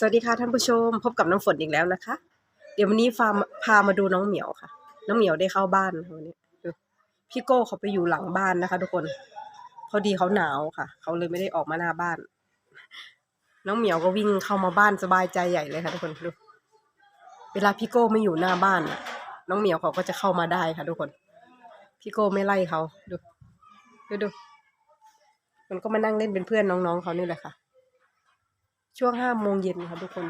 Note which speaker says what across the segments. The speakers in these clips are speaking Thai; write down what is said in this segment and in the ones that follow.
Speaker 1: สวัสดีค่ะท่านผู้ชมพบกับน้ำฝนอีกแล้วนะคะ เดี๋ยววันนี้ฟาร์มพามาดูน้องเหมียวค่ะ น้องเหมียวได้เข้าบ้านวันนี้ดูพี่โก้เขาไปอยู่หลังบ้านนะคะ ทุกคน พอดีเขาหนาวค่ะเขาเลยไม่ได้ออกมาหน้าบ้าน น้องเหมียวก็วิ่งเข้ามาบ้านสบายใจใหญ่เลยค่ะ ทุกคนดูเวลาพี่โก้ไม่อยู่หน้าบ้านน้องเหมียวเขาก็จะเข้ามาได้ค่ะ ทุกคน พี่โก้ไม่ไล่เขาดูดูดูมันก็มานั่งเล่นเป็นเพื่อนน้องๆเขานี่แหละค่ะ ช่วงห้าโมงเย็นค่ะทุกคน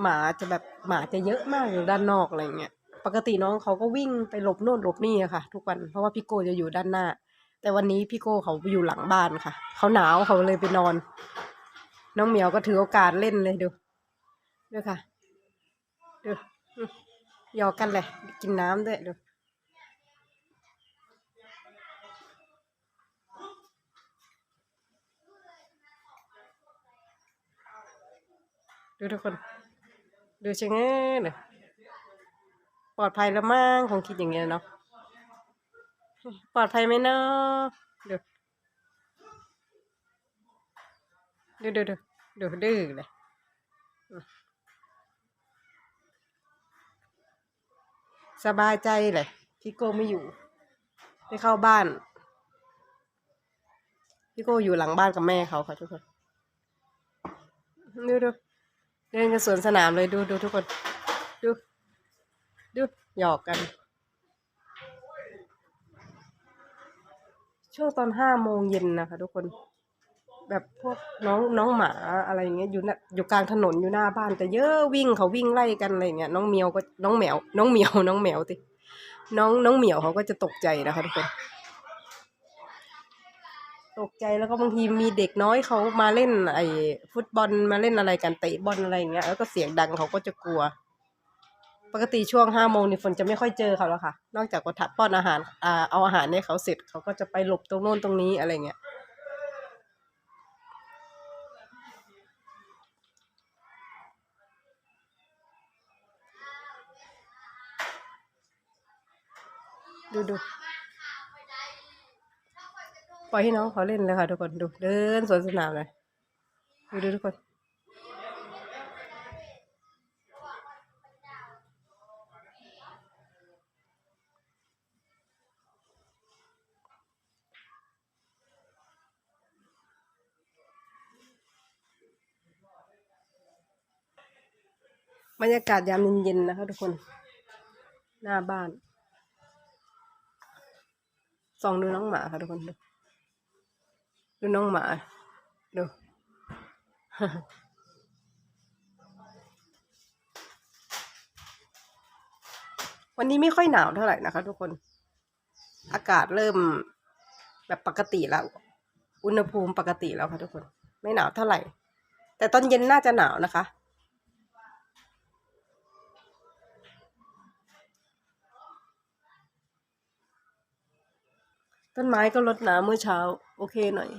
Speaker 1: หมาจะแบบหมาจะเยอะมากอยู่ด้านนอกอะไรเงี้ยปกติน้องเขาก็วิ่งไปหลบโน่นหลบนี่อะค่ะ ทุกวันเพราะว่าพี่โกจะอยู่ด้านหน้า แต่วันนี้พี่โกเขาอยู่หลังบ้านค่ะเขาหนาวเขาเลยไปนอน น้องเหมียวก็ถือโอกาสเล่นเลยดูดูค่ะดูหยอกกันเลยกินน้ำด้วยดู ดูทุกคน ดูชะเง้อเลยปลอดภัยแล้วมั้งคงคิดอย่างเงี้ยเนาะปลอดภัยไหมเนาะดูดูดูดูดูดื้อเลยสบายใจเลยพี่โก้ไม่อยู่ไม่เข้าบ้าน พี่โก้อยู่หลังบ้านกับแม่เขาค่ะทุกคนดูดู เดินกันสวนสนามเลยดูดูทุกคน ดู ดู หยอกกัน ช่วงตอนห้าโมงเย็นนะคะทุกคน แบบพวกน้องน้องหมาอะไรอย่างเงี้ยอยู่นะอยู่กลางถนนอยู่หน้าบ้าน แต่เยอะวิ่งเขาวิ่งไล่กันอะไรเงี้ยน้องเมียวก็น้องแมวน้องเหมียวน้องแมวติน้องน้องเหมียวเขาก็จะตกใจนะคะทุกคน ตกใจแล้วก็บางทีมีเด็กน้อยเขามาเล่น ไอ้ฟุตบอลมาเล่นอะไรกันเตะบอลอะไรอย่างเงี้ยแล้วก็เสียงดังเขาก็จะกลัว ปกติช่วงห้าโมงนี่ฝนจะไม่ค่อยเจอเขาแล้วค่ะ นอกจากว่าถัดป้อนอาหารอ่าเอาอาหารให้เขาเสร็จเขาก็จะไปหลบตรงโน้นตรงนี้อะไรเงี้ยดูดู ล่อยให้น้องเขาเล่นเลยค่ะทุกคนดูเดินสวนสนามเลยดูดูทุกคนบรรยากาศยามเย็นๆนะคะทุกคน หน้าบ้านส่องดูน้องหมาค่ะทุกคนดู ดูน้องหมา ดู วันนี้ไม่ค่อยหนาวเท่าไหร่นะคะทุกคน อากาศเริ่มแบบปกติแล้ว อุณหภูมิปกติแล้วค่ะทุกคน ไม่หนาวเท่าไหร่ แต่ตอนเย็นน่าจะหนาวนะคะต้นไม้ก็รดน้ำเมื่อเช้า โอเคหน่อย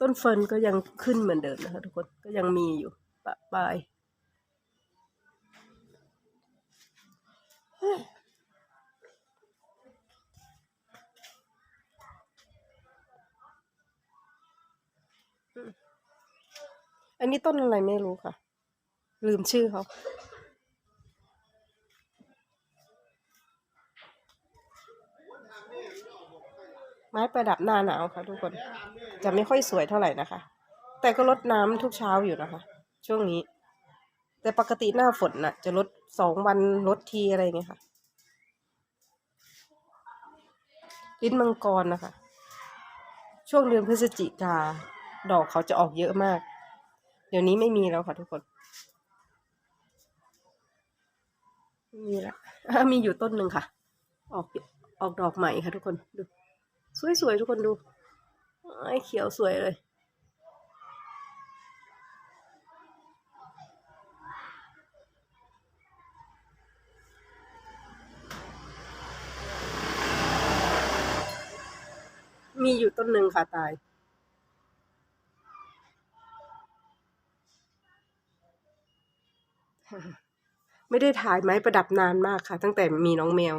Speaker 1: ต้นเฟิร์นก็ยังขึ้นเหมือนเดิมนะคะทุกคนก็ยังมีอยู่ปะปลายอันนี้ต้นอะไรไม่รู้ค่ะ ลืมชื่อเขา ไม้ประดับหน้าหนาวค่ะทุกคนจะไม่ค่อยสวยเท่าไหร่นะคะ แต่ก็ลดน้ำทุกเช้าอยู่นะคะ ช่วงนี้ แต่ปกติหน้าฝนน่ะ จะลดสองวันลดทีอะไรอย่างเงี้ยค่ะ ลิ้นมังกรนะคะ ช่วงเดือนพฤศจิกาดอกเขาจะออกเยอะมาก เดี๋ยวนี้ไม่มีแล้วค่ะทุกคนไม่มีละมีอยู่ต้นหนึ่งค่ะ ออกออกดอกใหม่ค่ะทุกคนดู สวยๆทุกคนดูไอ้เขียวสวยเลย มีอยู่ต้นหนึ่งค่ะตายไม่ได้ถ่ายไม้ประดับนานมากค่ะ ตั้งแต่มีน้องแมว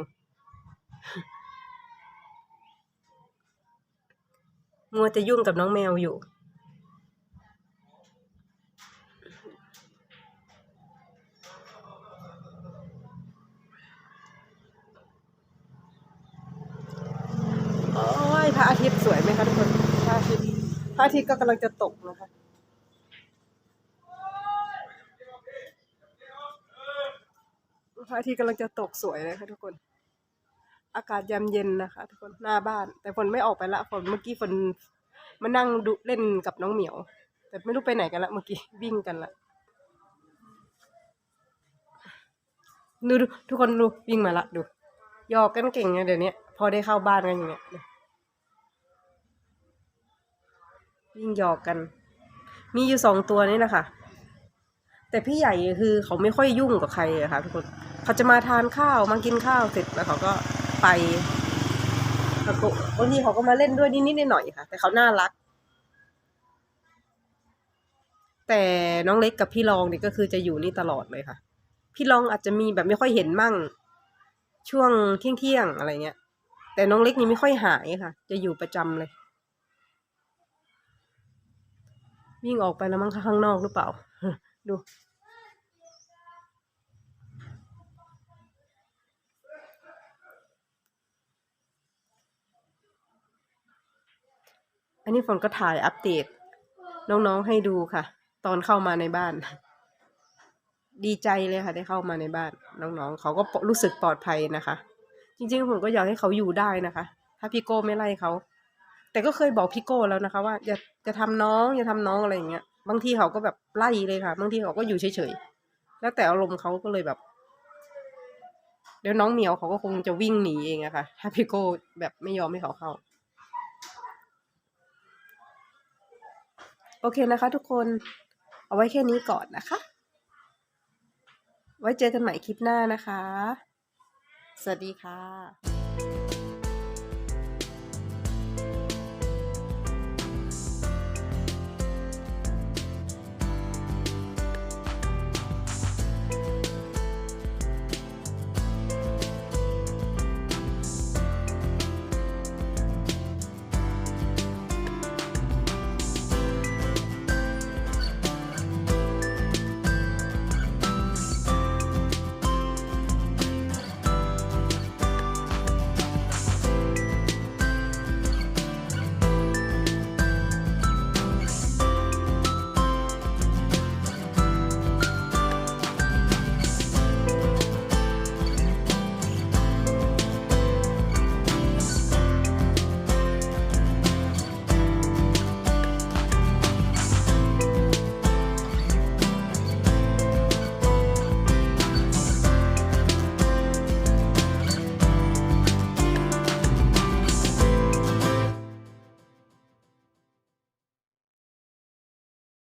Speaker 1: มัวจะยุ่งกับน้องแมวอยู่ โอ้ยพระอาทิตย์สวยไหมคะทุกคน พระอาทิตย์ พระอาทิตย์ก็กำลังจะตกนะคะพระอาทิตย์กำลังจะตกสวยเลยค่ะทุกคน อากาศยามเย็นนะคะทุกคนหน้าบ้าน แต่ฝนไม่ออกไปละฝนเมื่อกี้ฝนมานั่งดูเล่นกับน้องเหมียว แต่ไม่รู้ไปไหนกันละเมื่อกี้วิ่งกันละดูดูทุกคนดูวิ่งมาละดูหยอกกันเก่งไงเดี๋ยวนี้พอได้เข้าบ้านกันอย่างเงี้ยวิ่งหยอกกัน มีอยู่สองตัวนี่นะคะแต่พี่ใหญ่คือเขาไม่ค่อยยุ่งกับใครอะค่ะทุกคน เขาจะมาทานข้าวมากินข้าวเสร็จแล้วเขาก็ ไปแล้วก็บางทีเขาก็มาเล่นด้วยนิดๆหน่อยๆค่ะ แต่เขาน่ารัก แต่น้องเล็กกับพี่รองเนี่ยก็คือจะอยู่นี่ตลอดเลยค่ะ พี่รองอาจจะมีแบบไม่ค่อยเห็นมั่ง ช่วงเที่ยงๆอะไรเงี้ย แต่น้องเล็กนี่ไม่ค่อยหายค่ะ จะอยู่ประจำเลย วิ่งออกไปแล้วมั้งข้างนอกหรือเปล่า ดู อันนี้ฝนก็ถ่ายอัปเดตน้องๆให้ดูค่ะ ตอนเข้ามาในบ้าน ดีใจเลยค่ะ ได้เข้ามาในบ้าน น้องๆเขาก็รู้สึกปลอดภัยนะคะ จริงๆผมก็อยากให้เขาอยู่ได้นะคะ ถ้าพี่โก้ไม่ไล่เขาแต่ก็เคยบอกพี่โก้แล้วนะคะ ว่าอย่าจะทำน้องอย่าทำน้องอะไรอย่างเงี้ยบางทีเขาก็แบบไล่เลยค่ะ บางทีเขาก็อยู่เฉยๆแล้วแต่อารมณ์เขาก็เลยแบบเดี๋ยวน้องเหมียวเขาก็คงจะวิ่งหนีเองอะค่ะถ้าพี่โก้แบบไม่ยอมให้เขาเข้า โอเคนะคะทุกคน เอาไว้แค่นี้ก่อนนะคะ ไว้เจอกันใหม่คลิปหน้านะคะ สวัสดีค่ะ